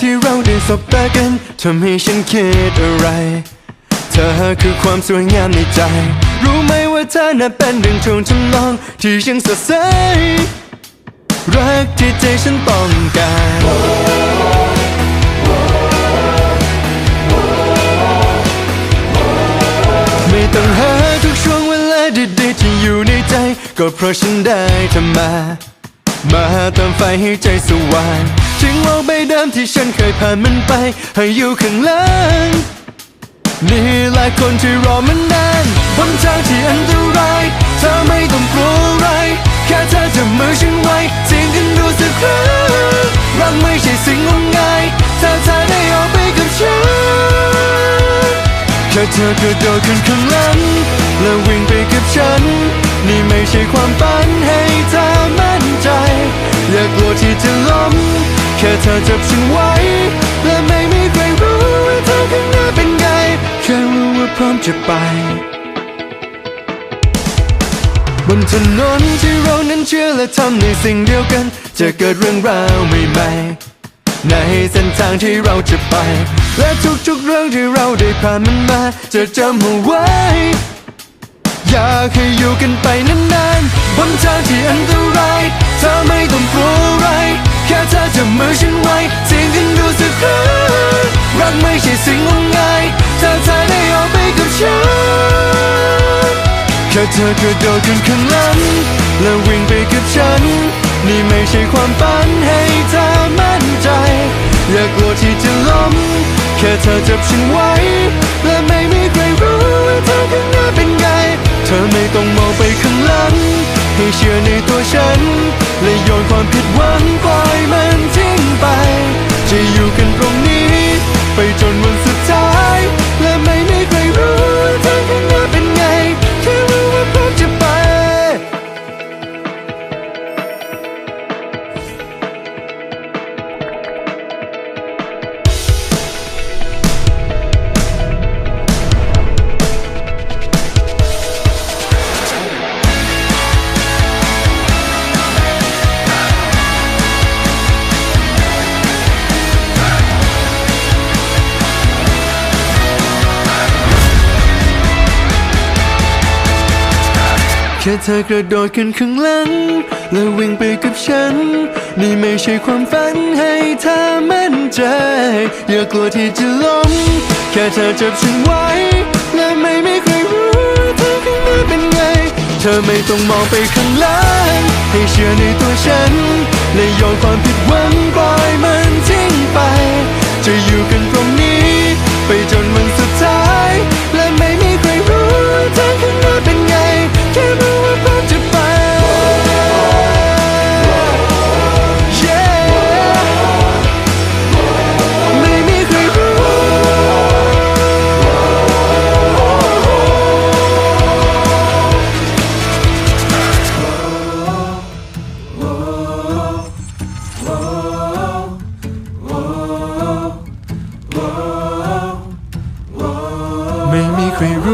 ที่เราได้สบตากันทำให้ฉันคิดอะไร เธอคือความสวยงามในใจ รู้ไหมว่าเธอน่ะเป็นดังโชนจำลอง ที่ยังสดใสรักที่ใจฉันต้องการไม่ต้องหาทุกช่วงเวลาดีๆที่อยู่ในใจ ก็เพราะฉันได้เธอมา มาเติมไฟให้ใจสว่าง ทิ้งโลกใบเดิมที่ฉันเคยผ่านมันไป ให้อยู่ข้างหลังนี่หลายคนที่รอมันนานบนทางที่อันตราย เธอไม่ต้องกลัวอะไร แค่เธอจับมือฉันไว้เสียงกันดูสักครั้งรักไม่ใช่สิ่งงมงายถ้าเธอได้ออกไปกับฉันแค่เธอกระโดดขึ้นข้างหลังแล้ววิ่งไปกับฉัน นี่ไม่ใช่ความฝันให้เธอมั่นใจ อย่ากลัวที่จะล้ม ค่เธอจับฉันไว้ และไม่มีใครรู้ว่าเธอข้างหน้าเป็นไง แค่รู้ว่าพร้อมจะไป บนถนนที่เรานั้นเชื่อและทำในสิ่งเดียวกัน จะเกิดเรื่องราวใหม่ๆ ในเส้นทางที่เราจะไป และทุกๆเรื่องที่เราได้ผ่านมันมา จะจำเอาไว้อยากให้อยู่กันไปนานๆบนทางที่อันตราย ค่เธอกระโดดขึ้นข้างหลังแล้ววิ่งไปกับฉัน นี่ไม่ใช่ความฝันให้เธอมั่นใจ อย่ากลัวที่จะล้ม แค่เธอจับฉันไว้ และไม่มีใครรู้ว่าเธอข้างหน้าเป็นไง เธอไม่ต้องมองไปข้างหลัง ให้เชื่อในตัวฉัน และโยนความผิดหวัง ค่เธอกระโดดขึ้นข้างหลัง แล้ววิ่งไปกับฉัน นี่ไม่ใช่ความฝันให้เธอมั่นใจ อย่ากลัวที่จะล้ม แค่เธอจับฉันไว้ และไม่มีใครรู้เธอข้างหน้าเป็นไง เธอไม่ต้องมองไปข้างหลัง ให้เชื่อในตัวฉัน และโยนความผิดหวังปล่อยมันทิ้งไป จะอยู่กันตรงนี้ ไปจน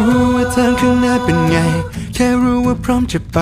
รู้ว่าทางข้างหน้าเป็นไง แค่รู้ว่าพร้อมจะไป